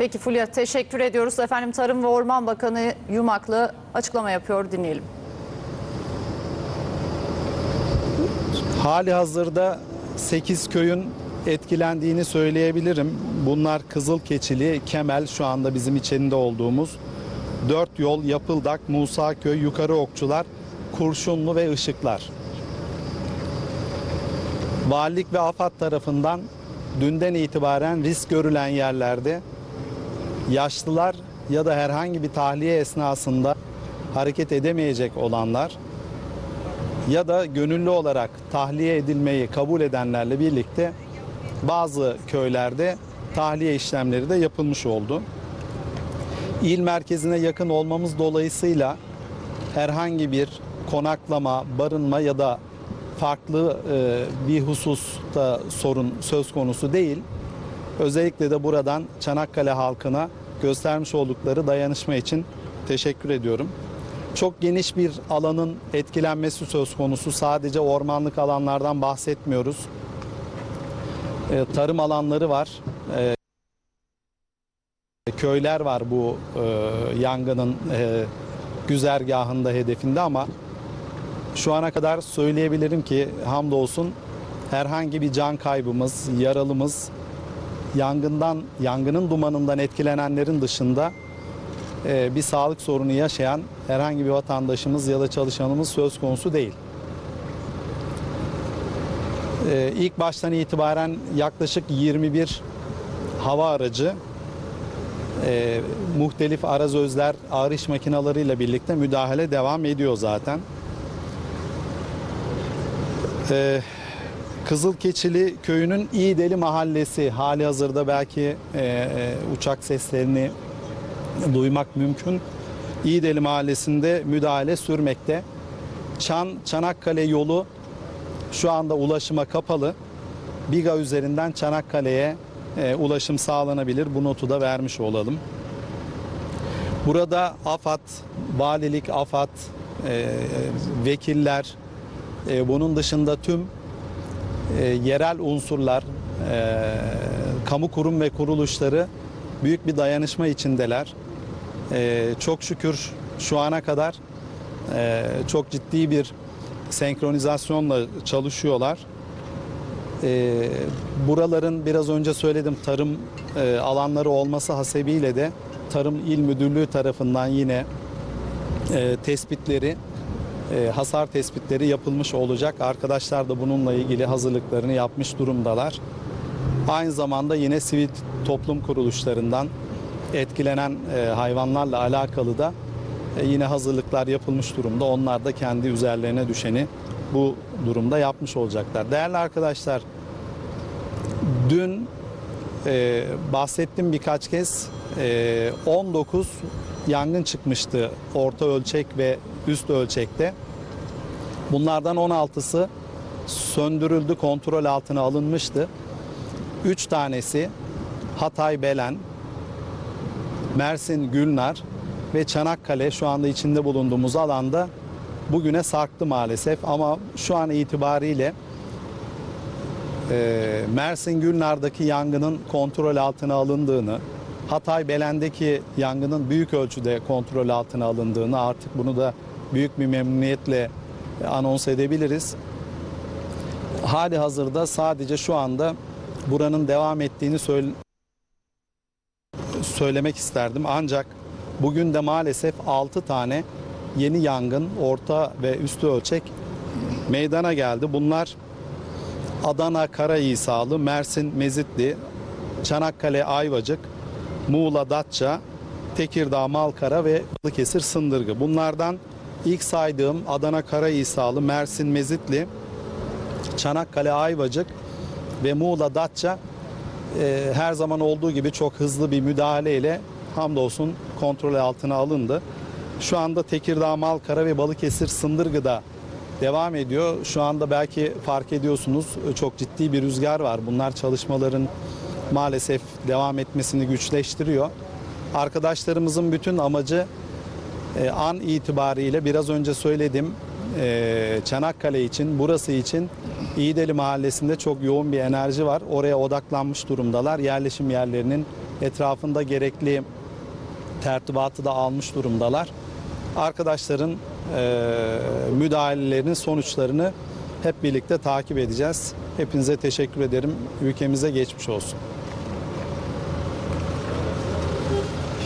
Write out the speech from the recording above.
Peki Fulya teşekkür ediyoruz. Efendim Tarım ve Orman Bakanı Yumaklı açıklama yapıyor dinleyelim. Hali hazırda 8 köyün etkilendiğini söyleyebilirim. Bunlar Kızılkeçili, Kemel şu anda bizim içinde olduğumuz. Dört yol, Yapıldak, Musaköy, Yukarı Okçular, Kurşunlu ve Işıklar. Valilik ve AFAD tarafından dünden itibaren risk görülen yerlerde yaşlılar ya da herhangi bir tahliye esnasında hareket edemeyecek olanlar ya da gönüllü olarak tahliye edilmeyi kabul edenlerle birlikte bazı köylerde tahliye işlemleri de yapılmış oldu. İl merkezine yakın olmamız dolayısıyla herhangi bir konaklama, barınma ya da farklı e, bir hususta sorun söz konusu değil. Özellikle de buradan Çanakkale halkına göstermiş oldukları dayanışma için teşekkür ediyorum. Çok geniş bir alanın etkilenmesi söz konusu. Sadece ormanlık alanlardan bahsetmiyoruz. E, tarım alanları var. E, köyler var bu e, yangının e, güzergahında hedefinde ama şu ana kadar söyleyebilirim ki hamdolsun herhangi bir can kaybımız, yaralımız yangından, yangının dumanından etkilenenlerin dışında e, bir sağlık sorunu yaşayan herhangi bir vatandaşımız ya da çalışanımız söz konusu değil. E, İlk baştan itibaren yaklaşık 21 hava aracı, e, muhtelif arazözler, ağır iş makinalarıyla birlikte müdahale devam ediyor zaten. E, Kızılkeçili köyünün İğdeli mahallesi hali hazırda belki e, e, uçak seslerini duymak mümkün. İğdeli mahallesinde müdahale sürmekte. Çan Çanakkale yolu şu anda ulaşıma kapalı. Biga üzerinden Çanakkale'ye e, ulaşım sağlanabilir. Bu notu da vermiş olalım. Burada AFAD, valilik, AFAD, e, vekiller, e, bunun dışında tüm e, yerel unsurlar, e, kamu kurum ve kuruluşları büyük bir dayanışma içindeler. E, çok şükür şu ana kadar e, çok ciddi bir senkronizasyonla çalışıyorlar. E, buraların biraz önce söyledim tarım e, alanları olması hasebiyle de Tarım İl Müdürlüğü tarafından yine e, tespitleri hasar tespitleri yapılmış olacak. Arkadaşlar da bununla ilgili hazırlıklarını yapmış durumdalar. Aynı zamanda yine sivil toplum kuruluşlarından etkilenen e, hayvanlarla alakalı da e, yine hazırlıklar yapılmış durumda. Onlar da kendi üzerlerine düşeni bu durumda yapmış olacaklar. Değerli arkadaşlar, dün e, bahsettim birkaç kez e, 19 yangın çıkmıştı orta ölçek ve üst ölçekte. Bunlardan 16'sı söndürüldü, kontrol altına alınmıştı. 3 tanesi Hatay Belen, Mersin Gülnar ve Çanakkale şu anda içinde bulunduğumuz alanda bugüne sarktı maalesef ama şu an itibariyle e, Mersin Gülnar'daki yangının kontrol altına alındığını, Hatay Belen'deki yangının büyük ölçüde kontrol altına alındığını artık bunu da büyük bir memnuniyetle anons edebiliriz. Hali hazırda sadece şu anda buranın devam ettiğini söyle- söylemek isterdim. Ancak bugün de maalesef 6 tane yeni yangın orta ve üstü ölçek meydana geldi. Bunlar Adana Karayisalı, Mersin Mezitli, Çanakkale Ayvacık, Muğla Datça, Tekirdağ Malkara ve Balıkesir Sındırgı. Bunlardan ilk saydığım Adana Karayisalı, Mersin Mezitli, Çanakkale Ayvacık ve Muğla Datça e, her zaman olduğu gibi çok hızlı bir müdahaleyle hamdolsun kontrol altına alındı. Şu anda Tekirdağ, Malkara ve Balıkesir Sındırgı'da devam ediyor. Şu anda belki fark ediyorsunuz e, çok ciddi bir rüzgar var. Bunlar çalışmaların maalesef devam etmesini güçleştiriyor. Arkadaşlarımızın bütün amacı e, an itibariyle biraz önce söyledim e, Çanakkale için, burası için İğdeli Mahallesi'nde çok yoğun bir enerji var. Oraya odaklanmış durumdalar. Yerleşim yerlerinin etrafında gerekli tertibatı da almış durumdalar. Arkadaşların e, müdahalelerinin sonuçlarını hep birlikte takip edeceğiz. Hepinize teşekkür ederim. Ülkemize geçmiş olsun.